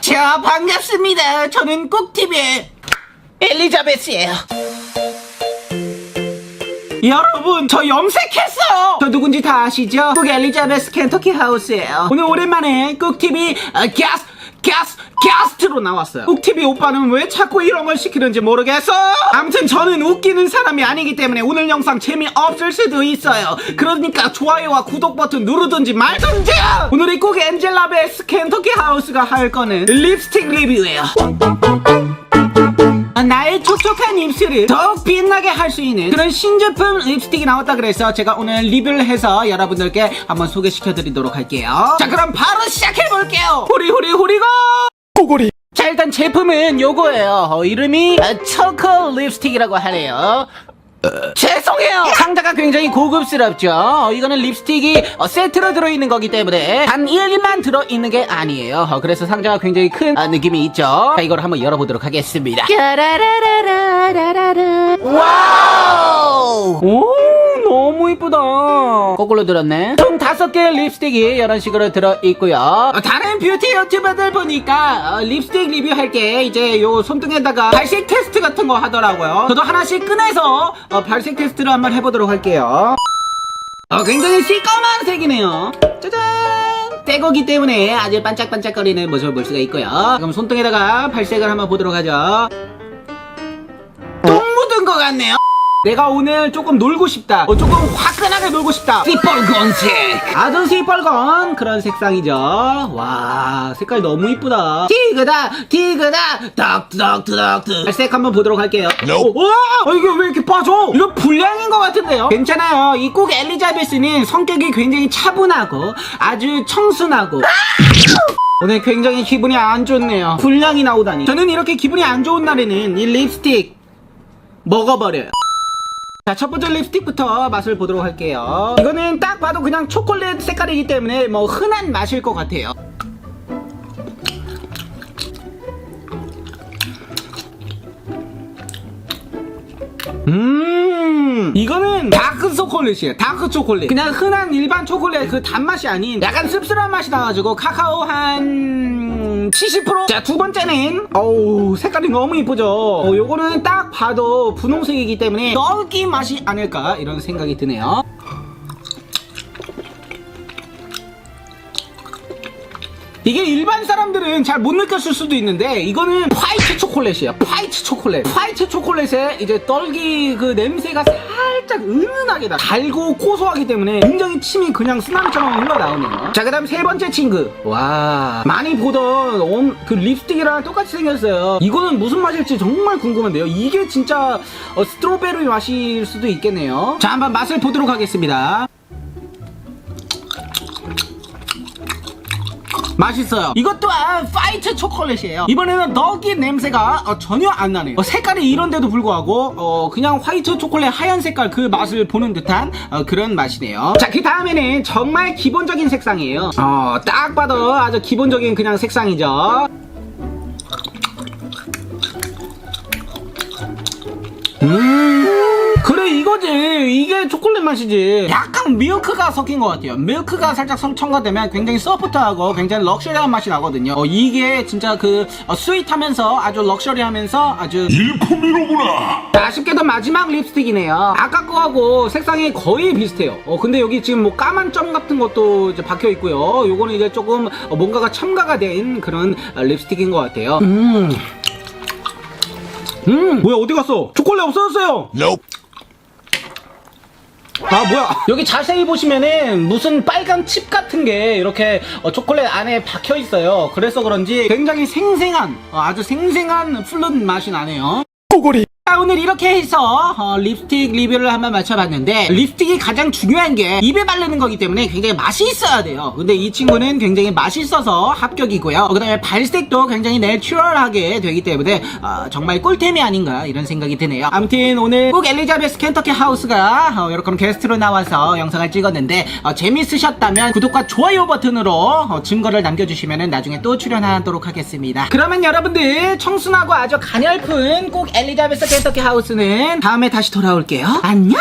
자, 반갑습니다. 저는 꾹TV의 엘리자베스예요. 여러분, 저 염색했어요. 저 누군지 다 아시죠? 꾹 엘리자베스 켄터키 하우스예요. 오늘 오랜만에 꾹TV 어, 게스 게스 게스 트로 나왔어요. 꾹TV 오빠는 왜 자꾸 이런 걸 시키는지 모르겠어. 아무튼 저는 웃기는 사람이 아니기 때문에 오늘 영상 재미없을 수도 있어요. 그러니까 좋아요와 구독 버튼 누르든지 말든지. 오늘이 꾹 엔젤라베스 켄터키 하우스가 할 거는 립스틱 리뷰예요. 아, 나의 촉촉한 입술을 더욱 빛나게 할 수 있는 그런 신제품 립스틱이 나왔다 그래서 제가 오늘 리뷰를 해서 여러분들께 한번 소개시켜 드리도록 할게요 자 그럼 바로 시작해 볼게요 호리호리 호리고 꼬꼬리 자 일단 제품은 요거예요. 어, 이름이 어, 초코 립스틱이라고 하네요. 어, 죄송해요. 상자가 굉장히 고급스럽죠. 어, 이거는 립스틱이 어, 세트로 들어있는 거기 때문에 단 1만 들어있는 게 아니에요. 어, 그래서 상자가 굉장히 큰 어, 느낌이 있죠. 자 이걸 한번 열어보도록 하겠습니다. 와우! 오 이쁘다. 거꾸로 들었네. 총 다섯 개의 립스틱이 이런 식으로 들어있고요. 어, 다른 뷰티 유튜버들 보니까 어, 립스틱 리뷰할 게 이제 요 손등에다가 발색 테스트 같은 거 하더라고요. 저도 하나씩 꺼내서 어, 발색 테스트를 한번 해보도록 할게요. 어, 굉장히 시꺼먼 색이네요. 짜잔! 떼거기 때문에 아주 반짝반짝거리는 모습을 볼 수가 있고요. 그럼 손등에다가 발색을 한번 보도록 하죠. 똥 묻은 것 같네요. 내가 오늘 조금 놀고 싶다. 어, 조금 화끈하게 놀고 싶다. 시뻘건색. 아주 시뻘건 그런 색상이죠. 와, 색깔 너무 이쁘다. 티그다, 티그다, 덕덕덕덕. 발색 한번 보도록 할게요. 와, 어, 이게 왜 이렇게 빠져? 이거 불량인 것 같은데요? 괜찮아요. 이 꼭 엘리자베스는 성격이 굉장히 차분하고 아주 청순하고. 오늘 굉장히 기분이 안 좋네요. 불량이 나오다니. 저는 이렇게 기분이 안 좋은 날에는 이 립스틱 먹어버려요. 자, 첫 번째 립스틱부터 맛을 보도록 할게요. 이거는 딱 봐도 그냥 초콜릿 색깔이기 때문에 뭐 흔한 맛일 것 같아요. 음 이거는 다크 초콜릿이에요 다크 초콜릿 그냥 흔한 일반 초콜릿 그 단맛이 아닌 약간 씁쓸한 맛이 나가지고 카카오 한 70%? 자 두 번째는 어우 색깔이 너무 이쁘죠 어, 요거는 딱 봐도 분홍색이기 때문에 떡이 맛이 아닐까 이런 생각이 드네요 이게 일반 사람들은 잘 못 느꼈을 수도 있는데 이거는 화이트 초콜릿이에요. 화이트 초콜릿. 화이트 초콜릿에 이제 떨기 그 냄새가 살짝 은은하게 나. 달고 고소하기 때문에 굉장히 침이 그냥 쓰나미처럼 흘러나오네요. 자, 그 다음 세 번째 친구. 와, 많이 보던 온- 그 립스틱이랑 똑같이 생겼어요. 이거는 무슨 맛일지 정말 궁금한데요. 이게 진짜 어, 스트로베리 맛일 수도 있겠네요. 자, 한번 맛을 보도록 하겠습니다. 맛있어요. 이것 또한 파이트 초콜릿이에요. 이번에는 떡이 냄새가 어, 전혀 안 나네요. 어, 색깔이 이런데도 불구하고 어, 그냥 화이트 초콜릿 하얀 색깔 그 맛을 보는 듯한 어, 그런 맛이네요. 자, 그 다음에는 정말 기본적인 색상이에요. 어, 딱 봐도 아주 기본적인 그냥 색상이죠. 음 이거지 이게 초콜릿 맛이지 약간 밀크가 섞인 것 같아요 밀크가 살짝 성- 첨가되면 굉장히 소프트하고 굉장히 럭셔리한 맛이 나거든요 어, 이게 진짜 그 어, 스윗하면서 아주 럭셔리하면서 아주 일품이로구나 자, 아쉽게도 마지막 립스틱이네요. 아까 거하고 색상이 거의 비슷해요. 어, 근데 여기 지금 뭐 까만 점 같은 것도 이제 박혀 있고요. 요거는 이제 조금 어, 뭔가가 첨가가 된 그런 어, 립스틱인 것 같아요. 음. 음, 뭐야, 어디 갔어? 초콜릿 없어졌어요! Nope 아 뭐야? 여기 자세히 보시면은 무슨 빨간 칩 같은 게 이렇게 어, 초콜릿 안에 박혀 있어요. 그래서 그런지 굉장히 생생한 어, 아주 생생한 플룻 맛이 나네요 자, 오늘 이렇게 해서 어, 립스틱 리뷰를 한번 맞춰봤는데 립스틱이 가장 중요한 게 입에 바르는 거기 때문에 굉장히 맛이 있어야 돼요. 근데 이 친구는 굉장히 맛있어서 합격이고요. 어, 그 다음에 발색도 굉장히 내추럴하게 되기 때문에 어, 정말 꿀템이 아닌가 이런 생각이 드네요. 아무튼 오늘 꼭 엘리자베스 켄터키 하우스가 어, 이렇게 게스트로 나와서 영상을 찍었는데 어, 재밌으셨다면 구독과 좋아요 버튼으로 어, 증거를 남겨주시면 나중에 또 출연하도록 하겠습니다. 그러면 여러분들 청순하고 아주 가냘픈 꼭 엘리자베스 켄터키 하우스는 다음에 다시 돌아올게요. 안녕